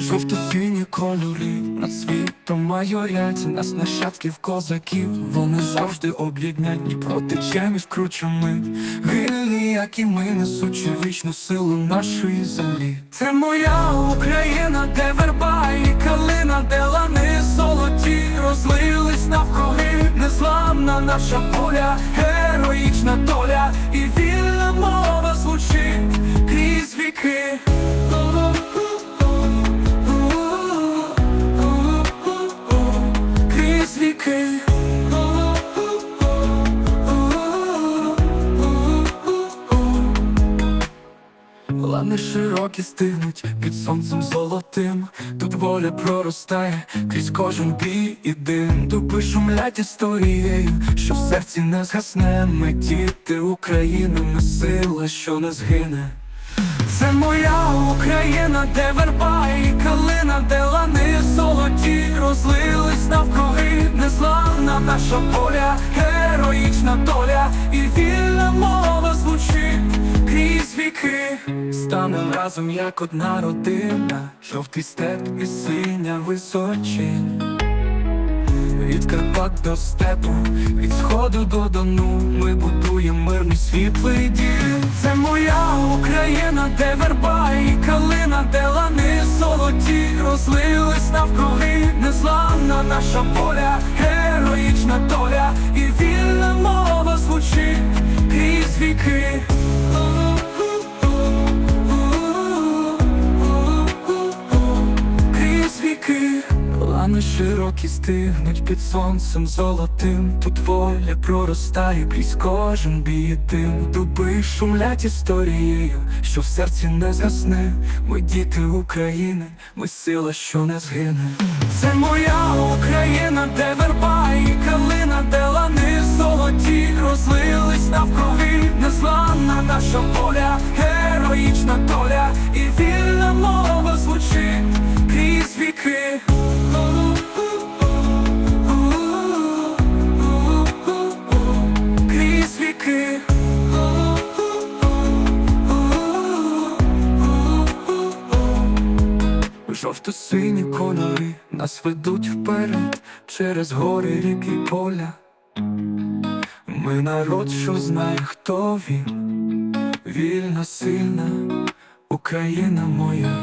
Жовто-сині кольори над світом майорять нас нащадків козаків. Вони завжди об'єднані проти чемів кручами. Вільні, як і ми, несучи вічну силу нашої землі. Це моя Україна, де верба і калина, де лани золоті розлились навкруги. Незламна наша воля, героїчна доля і вільна мова звучить Лани широкі стигнуть під сонцем золотим, тут воля проростає крізь кожен бій і дим. Дуби шумлять історією, що в серці не згасне. Ми діти України, ми сила, що не згине. Це моя Україна, де верба і калина, де лани золоті розлились навкруги, незламна наша воля, героїчна доля і вільна мова звучить крізь віки. Станем разом, як одна родина, жовтий степ і синя височинь. Від Карпат до степу, від сходу до дону ми будуємо мирний світлий дім. Це моя Україна, де верба і калина, де лани золоті розлились навкруги, незламна наша воля, героїчна доля і вільна мова звучить крізь віки. Широкі стигнуть під сонцем золотим. Тут воля проростає крізь кожен бій дим. Дуби шумлять історією, що в серці не згасне. Ми діти України, ми сила, що не згине. Це моя Україна, де верба і калина, де лани золоті розлились навкруги. Незламна наша воля, Жовто-сині кольори нас ведуть вперед через гори, ріки, поля. Ми народ, що знає, хто він, вільна, сильна Україна моя.